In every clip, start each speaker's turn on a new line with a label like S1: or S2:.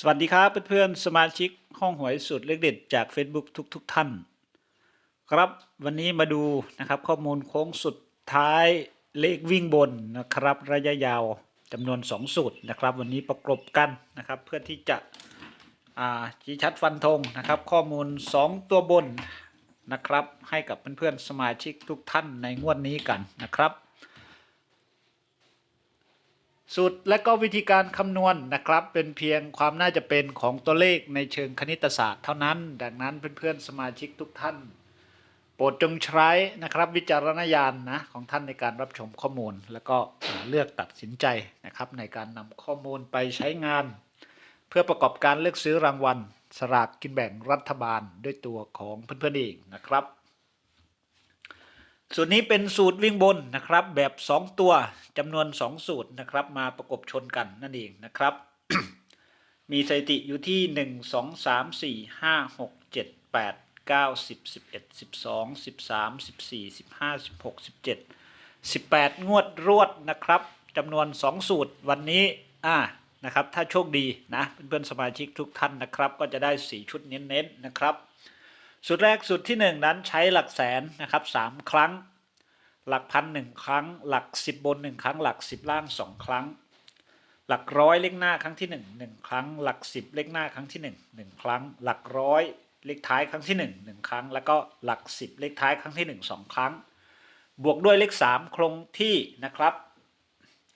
S1: สวัสดีครับเพื่อนๆสมาชิกห้องหวยสุดเลขเด็ดจาก Facebook ทุกๆทท่าน ครับวันนี้มาดูนะครับข้อมูลโค้งสุดท้ายเลขวิ่งบนนะครับ ระยะยาวจำนวน 2สูตรนะครับ วันนี้ประกบกันนะครับเพื่อที่จะชี้ชัดฟันธงนะครับ ข้อมูล 2 ตัวบนนะครับ ให้กับเพื่อนๆสมาชิกทุกท่านในงวดนี้กันนะครับสูตรและก็วิธีการคำนวณนนะครับ เป็นเพียงความน่าจะเป็นของตัวเลขในเชิงคณิตศาสตร์เท่านั้น ดังนั้นเพื่อนๆสมาชิกทุกท่าน โปรดจงใช้นะครับ วิจารณญาณนนะของท่านในการรับชมข้อมูล แล้วก็เลือกตัดสินใจนะครับในการนำข้อมูลไปใช้งาน เพื่อประกอบการเลือกซื้อรางวัลสลากกินแบ่งรัฐบาลด้วยตัวของเพื่อนๆเองนะครับสูตรนี้เป็นสูตรวิ่งบนนะครับแบบ 2 ตัวจำนวน 2 สูตรนะครับ มาประกบชนกันนั่นเองนะครับ มีสถิติอยู่ที่ 1 2 3 4 5 6 7 8 9 10 11 12 13 14 15 16 17 18 งวดรวดนะครับจำนวน 2 สูตรวันนี้อ่านะครับ ถ้าโชคดีนะเพื่อนๆสมาชิกทุกท่านนะครับ ก็จะได้ 4 ชุดเน้นๆนะครับสูตรแรกสูตรที่ 1 นั้นใช้หลักแสนนะครับ 3 ครั้ง หลักพันหนึ่งครั้ง หลัก10บน1 ครั้ง หลัก10ล่าง 2 ครั้ง หลักร้อยเลขหน้าครั้งที่1 1 ครั้ง หลัก 10เลขหน้า ครั้งที่ 1 1 ครั้ง หลักร้อย เลขท้ายครั้งที่1 1 ครั้ง แล้วก็หลัก 10 เลขท้ายครั้งที่1 2 ครั้ง บวกด้วยเลข3คงที่นะครับ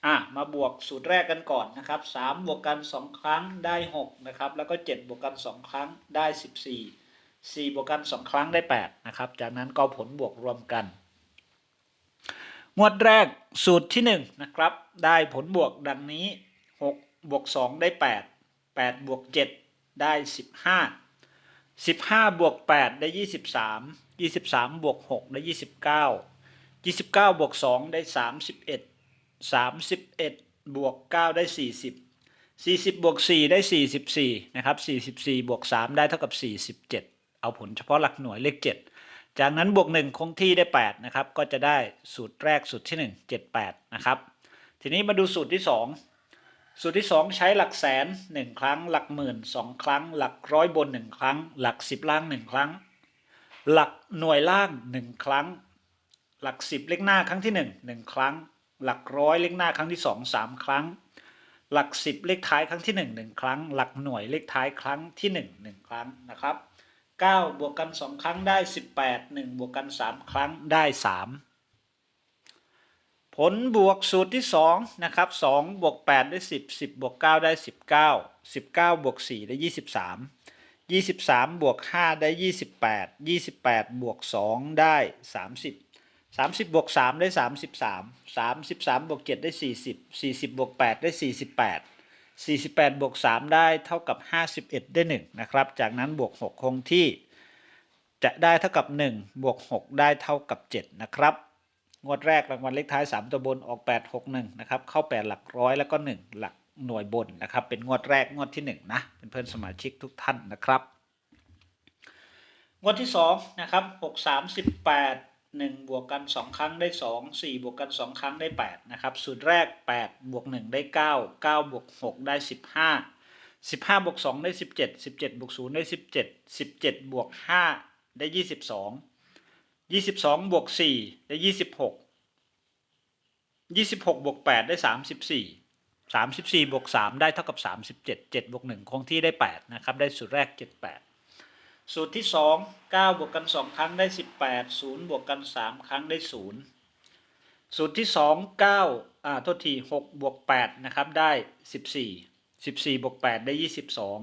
S1: อ่ะมาบวกสูตรแรกกันก่อนนะครับ 3 บวกกัน 2 ครั้งได้ 6 นะครับ แล้วก็ 7 บวกกัน 2 ครั้งได้14 4บวกกัน 2 ครั้งได้8นะครับ จากนั้นก็ผลบวกรวมกัน งวดแรกสูตรที่1นะครับ ได้ผลบวกดังนี้6บวก2ได้ 8 8บวก7ได้ 15 15บวก8ได้ 23 23บวก6ได้ 29 29บวก2ได้ 31 31บวก9ได้ 40 40บวก4ได้ 44นะครับ44บวก3ได้เท่ากับ 47เอาผลเฉพาะหลักหน่วยเลข7จากนั้นบวก1คงที่ได้8นะครับ ก็จะได้สูตรแรกสูตรที่1 7 8นะครับ ทีนี้มาดูสูตรที่ 2 สูตรที่ 2 ใช้หลักแสน 1 ครั้ง หลักหมื่น2ครั้ง หลักร้อยบน 1 ครั้ง หลัก 10ล่าง1ครั้ง หลักหน่วยล่าง 1 ครั้ง หลัก 10 เลขหน้าครั้งที่ 1 1 ครั้ง หลักร้อยเลขหน้าครั้งที่2 3ครั้ง หลัก 10 เลขท้ายครั้งที่1 1ครั้ง หลักหน่วยเลขท้ายครั้งที่ 1 1 ครั้งนะครับ9 บวกกัน 2 ครั้งได้ 18 1 บวกกัน 3 ครั้งได้ 3 ผลบวกสูตรที่2นะครับ2บวก8ได้ 10 10บวก9ได้ 19 19 บวก4ได้ 23 23บวก 5 ได้ 28 28 บวก2ได้ 30 30 บวก 3 ได้ 33 33บวก7ได้ 40 40บวก8ได้ 48 48บวก 3 ได้เท่ากับ 51 ได้1นะครับ จากนั้นบวก 6 คงที่ จะได้เท่ากับ1บวก6ได้เท่ากับ7นะครับ งวดแรกรางวัลเลขท้าย 3 ตัวบนออก8 6 1นะครับ เข้า8หลักร้อยแล้วก็ 1 หลักหน่วยบนนะครับ เป็นงวดแรกงวดที่1นะเป็นเพื่อนสมาชิกทุกท่านนะครับ งวดที่2นะครับ6 3 8 1บวกกัน 2 ครั้งได้ 2 4 บวกกัน 2 ครั้งได้8นะครับสูตรแรก8บวก1ได้ 9 9บวก6ได้ 15 15บวก2ได้ 17 17บวก0ได้17 17บวก5ได้ 22 22บวก4ได้ 26 26บวก8ได้34 34บวก3ได้เท่ากับ 37 7บวก1คงที่ได้8นะครับได้สูตรแรก 78สูตรที่สองเก้าบวกกันสองครั้งได้สิบแปดศูนย์บวกกันสามครั้งได้ศูนย์สูตรที่สองเก้าอ่าโทษทีหกบวกแปดนะครับได้สิบสี่สิบสี่บวกแปดได้ยี่สิบสอง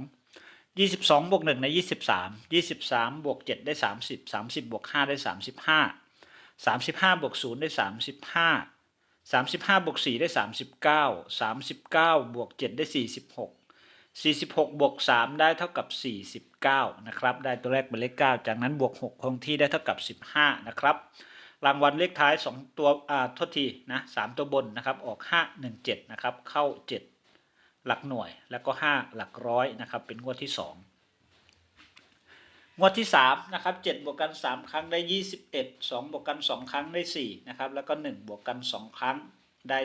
S1: ยี่สิบสองบวกหนึ่งได้ยี่สิบสามยี่สิบสามบวกเจ็ดได้สามสิบสามสิบบวกห้าได้สามสิบห้าสามสิบห้าบวกศูนย์ได้สามสิบห้าสามสิบห้าบวกสี่ได้สามสิบเก้าสามสิบเก้าบวกเจ็ดได้สี่สิบหก46บวก 3 ได้เท่ากับ 49นะครับได้ตัวแรกเป็นเลข9จากนั้นบวก6คงที่ได้เท่ากับ 15นะครับรางวัลเลขท้าย 2 ตัวอ่าทษทีนะ3ตัวบนนะครับออก 5 1 7นะครับเข้า 7 หลักหน่วยแล้วก็ 5 หลักร้อยนะครับ เป็นงวดที่2งวดที่3นะครับ7 บวกกัน 3 ครั้งได้ 21 2 บวกกัน 2 ครั้งได้4นะครับแล้วก็ 1 บวกกัน 2 ครั้งได้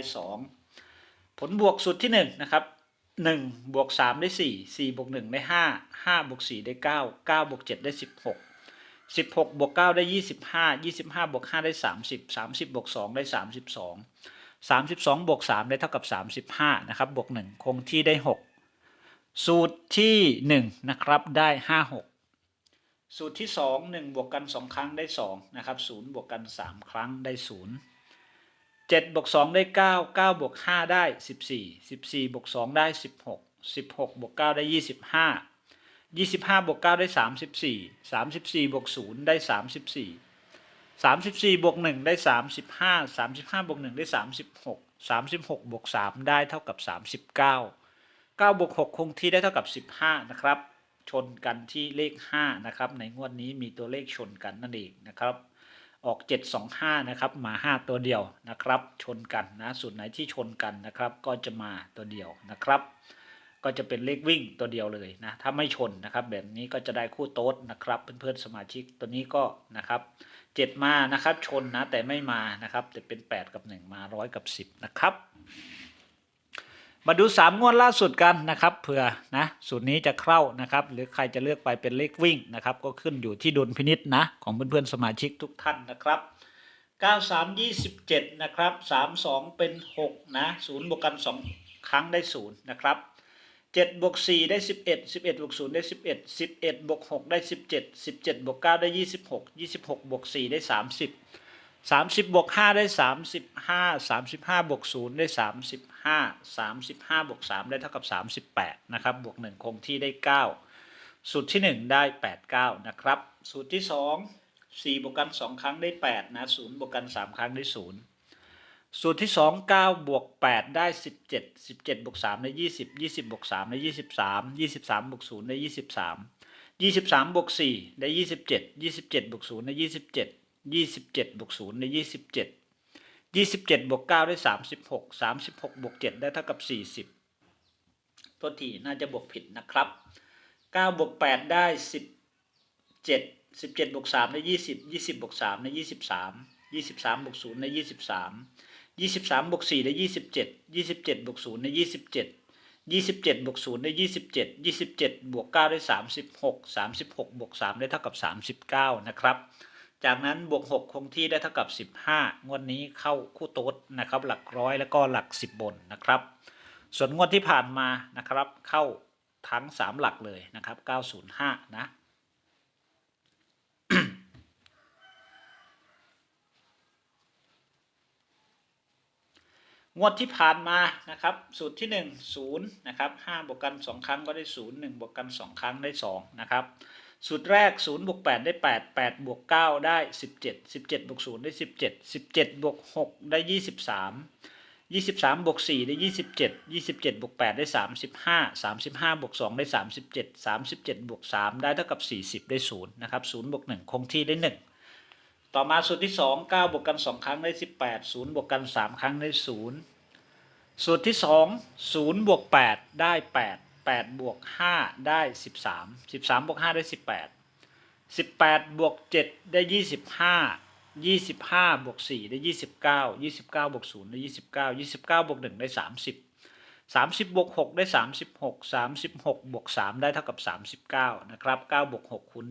S1: 2 ผลบวกสุดที่1นะครับหนึ่งบวกสามได้สี่สี่บวกหนึ่งได้ห้าห้าบวกสี่ได้เก้าเก้าบวกเจ็ดได้สิบหกสิบหกบวกเก้าได้ยี่สิบห้ายี่สิบห้าบวกห้าได้สามสิบสามสิบบวกสองได้สามสิบสองสามสิบสองบวกสามได้เท่ากับสามสิบห้านะครับบวกหนึ่งคงที่ได้หกสูตรที่หนึ่งนะครับได้ห้าหกสูตรที่สองหนึ่งบวกกันสองครั้งได้สองนะครับศูนย์บวกกันสามครั้งได้ศูนย์เจ็ดบวกสองได้เก้าเก้าบวกห้าได้สิบสี่สิบสี่บวกสองได้สิบหกสิบหกบวกเก้าได้ยี่สิบห้ายี่สิบห้าบวกเก้าได้สามสิบสี่สามสิบสี่บวกศูนย์ได้สามสิบสี่สามสิบสี่บวกหนึ่งได้สามสิบห้าสามสิบห้าบวกหนึ่งได้สามสิบหกสามสิบหกบวกสามได้เท่ากับสามสิบเก้าเก้าบวกหกคงที่ได้เท่ากับสิบห้านะครับ ชนกันที่เลขห้านะครับในงวดนี้มีตัวเลขชนกันนั่นเองนะครับออก 725นะครับมา 5 ตัวเดียวนะครับ ชนกันนะสุดไหนที่ชนกันนะครับ ก็จะมาตัวเดียวนะครับ ก็จะเป็นเลขวิ่งตัวเดียวเลยนะถ้าไม่ชนนะครับแบบนี้ก็จะได้คู่โต๊ดนะครับ เพื่อนๆ สมาชิกตัวนี้ก็นะครับ7มานะครับชนนะ แต่ไม่มานะครับแต่เป็น 8 กับ 1 มา100กับ 10 นะครับมาดู 3 งวดล่าสุดกันนะครับเผื่อนะสูตรนี้จะเข้านะครับหรือใครจะเลือกไปเป็นเลขวิ่งนะครับก็ขึ้นอยู่ที่ดุลพินิษนะของเพื่อนๆสมาชิกทุกท่านนะครับ93 27นะครับ32 เป็น6นะ0บวกกัน2ครั้งได้0นะครับ7บวก4ได้ 11 11บวก0ได้11 11บวก6ได้ 17 17บวก9ได้26 26บวก4ได้ 30 30บวก5ได้ 35 35บวก0ได้35 5 35บวก3 ได้เท่ากับ 38นะครับบวก1คงที่ได้ 9สูตรที่ 1 ได้ 89 นะครับสูตรที่ 2 4บวกกัน 2 ครั้งได้8นะ0บวกกัน 3 ครั้งได้ 0 สูตรที่ 2 9บวก 8 ได้ 17 17บวก3ได้20 20บวก3ได้23 23บวก0ได้23 23บวก4ได้ 27 27บวก0ได้27 27บวก0ได้27ยี่สิบเจ็ดบวกเก้าได้สามสิบหกสามสิบหกบวกเจ็ดได้เท่ากับสี่สิบตัวทีน่าจะบวกผิดนะครับเก้าบวกแปดได้สิบเจ็ดสิบเจ็ดบวกสามได้ยี่สิบยี่สิบบวกสามได้ยี่สิบสามยี่สิบสามบวกศูนย์ได้ยี่สิบสามยี่สิบสามบวกสี่ได้ยี่สิบเจ็ดยี่สิบเจ็ดบวกศูนย์ได้ยี่สิบเจ็ดยี่สิบเจ็ดบวกศูนย์ได้ยี่สิบเจ็ดยี่สิบเจ็ดบวกเก้าได้สามสิบหกสามสิบหกบวกสามได้เท่ากับสามสิบเก้านะครับจากนั้นบวก 6 คงที่ได้เท่ากับ 15 งวดนี้เข้าคู่โต๊ดนะครับ หลักร้อย แล้วก็หลัก 10 บนนะครับ ส่วนงวดที่ผ่านมานะครับ เข้าทั้ง 3 หลักเลยนะครับ 905นะงวดที่ผ่านมานะครับสูตรที่ 1 0นะครับ5บวกกัน 2 ครั้งก็ได้ 0 1บวกกัน 2 ครั้งได้ 2 นะครับสูตรแรก0บวก8ได้ 8 8บวก9ได้ 17 17บวก0ได้ 17 17บวก6ได้ 23 23บวก4ได้ 27 27บวก8ได้ 35 35บวก2ได้ 37 37บวก3ได้เท่ากับ 40 ได้0นะครับ0บวก1คงที่ได้ 1 ต่อมาสูตรที่ 2 9 บวกกัน 2 ครั้งได้ 18 0 บวกกัน 3 ครั้งได้ 0 สูตรที่ 2 0บวก8ได้ 8 8บวก5ได้ 13 13บวก5 ได้ 18 18บวก7 ได้ 25 25บวก4 ได้ 29 29บวก0ได้ 29 29บวก1 ได้ 30 30บวก6ได้ 36 36บวก3 ได้เท่ากับ 39 นะครับ9บวก6คูณ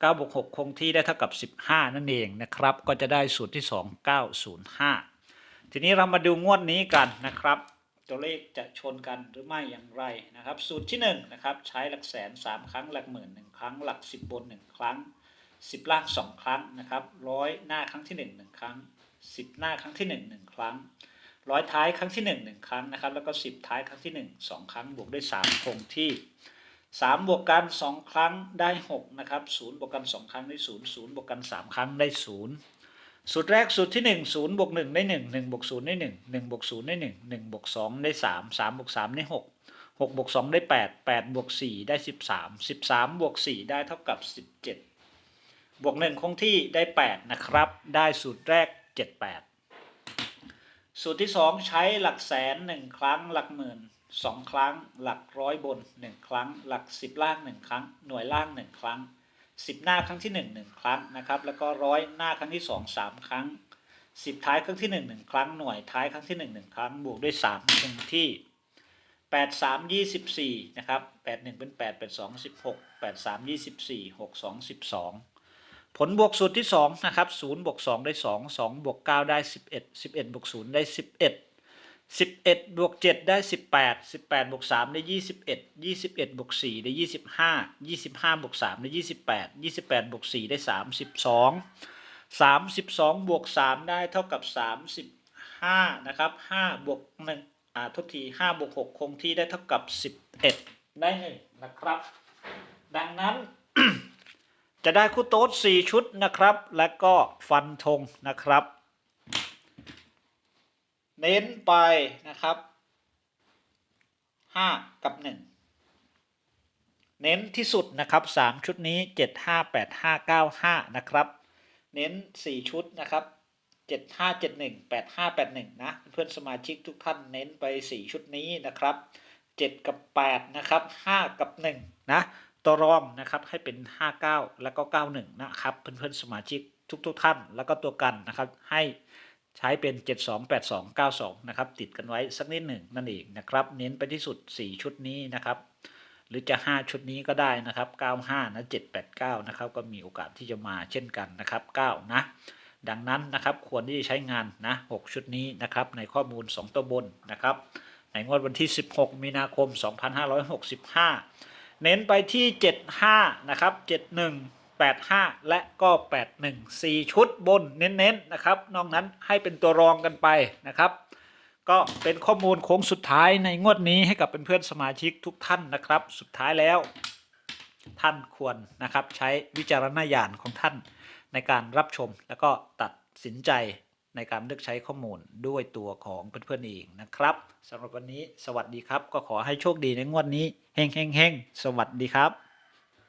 S1: 9บวก6คงที่ได้เท่ากับ 15 นั่นเองนะครับ ก็จะได้สูตรที่ 2 905 ทีนี้เรามาดูงวดนี้กันนะครับตัวเลขจะชนกันหรือไม่อย่างไรนะครับสูตรที่1นะครับใช้หลักแสน 3 ครั้งหลักหมื่น1 ครั้ง หลัก10บน 1 ครั้ง 10ล่าง2ครั้งนะครับร้อยหน้าครั้งที่ 1 1 ครั้ง10หน้าครั้งที่ 1 1 ครั้งร้อยท้ายครั้งที่ 1 1 ครั้งนะครับแล้วก็10ท้ายครั้งที่ 1 2 ครั้ง บวกด้วย3คงที่ 3 บวกกัน2ครั้งได้6นะครับ0บวกกัน2ครั้งได้0 0บวกกัน 3 ครั้งได้0สูตรแรกสูตรที่ 1 0บวก1ได้1 1บวก0ได้ 1 1บวก0ได้1 1บวก2ได้3 3บวก3ได้ 6 6บวก2ได้ 8 8บวก4ได้ 13 13บวก4ได้เท่ากับ 17บวก1คงที่ได้8 นะครับ ได้สูตรแรก 78 สูตรที่ 2 ใช้หลักแสน 1 ครั้ง หลักหมื่น2 ครั้ง หลักร้อยบน 1 ครั้ง หลัก 10ล่าง1ครั้งหน่วยล่าง 1 ครั้ง10 หน้าครั้งที่ 1 1 ครั้งนะครับแล้วก็ร้อยหน้าครั้งที่ 2 3 ครั้ง 10 ท้ายครั้งที่1 1ครั้งหน่วยท้ายครั้งที่1 1 ครั้งบวกด้วย3คงที่ 8 3 24นะครับ8 1เป็น8 8 2 16 8 3 24 6 2 12 ผลบวกสูตรที่2นะครับ0บวก2ได้ 2 2บวก9ได้11 11บวก0ได้ 11สิบเอ็ดบวกเจ็ดได้สิบแปดสิบแปดบวกสามได้ยี่สิบเอ็ดยี่สิบเอ็ดบวกสี่ได้ยี่สิบห้ายี่สิบห้าบวกสามได้ยี่สิบแปดยี่สิบแปดบวกสี่ได้สามสิบสองสามสิบสองบวกสามได้เท่ากับสามสิบห้านะครับห้าบวกหนึ่งอ่าทกทีห้าบวกหกคงที่ได้เท่ากับสิบเอ็ดได้1นนะครับ ดังนั้นจะได้คู่โต๊ดสี่ชุดนะครับ และก็ฟันธงนะครับเน้นไปนะครับห้ากับหนึ่งเน้นที่สุดนะครับสามชุดนี้เจ็ดห้าแปดห้าเก้าห้านะครับ เน้นสี่ชุดนะครับเจ็ดห้าเจ็ดหนึ่งแปดห้าแปดหนึ่งนะเพื่อนสมาชิกทุกท่านเน้นไปสี่ชุดนี้นะครับเจ็ดกับแปดนะครับห้ากับหนึ่งนะตัวรองนะครับให้เป็น 59 แล้วก็ 91นะครับเพื่อนเพื่อนสมาชิกทุกทุกท่านแล้วก็ตัวกันนะครับให้ใช้เป็น 728292นะครับติดกันไว้สักนิดหนึ่งนั่นเองนะครับเน้นไปที่สุด 4 ชุดนี้นะครับหรือจะ 5 ชุดนี้ก็ได้นะครับ95นะ789นะครับก็มีโอกาสที่จะมาเช่นกันนะครับ9นะดังนั้นนะครับควรที่จะใช้งานนะ6ชุดนี้นะครับในข้อมูล 2 ตัวบนนะครับในงวดวันที่ 16 มีนาคม 2565 เน้นไปที่ 75นะครับ71 85และก็ 81 4 ชุดบนเน้นๆนะครับ นอกนั้นให้เป็นตัวรองกันไปนะครับ ก็เป็นข้อมูลโค้งสุดท้ายในงวดนี้ให้กับเพื่อนๆสมาชิกทุกท่านนะครับสุดท้ายแล้วท่านควรนะครับใช้วิจารณญาณของท่านในการรับชม แล้วก็ตัดสินใจในการเลือกใช้ข้อมูลด้วยตัวของเพื่อนๆเองนะครับสำหรับวันนี้สวัสดีครับ ก็ขอให้โชคดีในงวดนี้เฮงเฮงเฮงสวัสดีครับ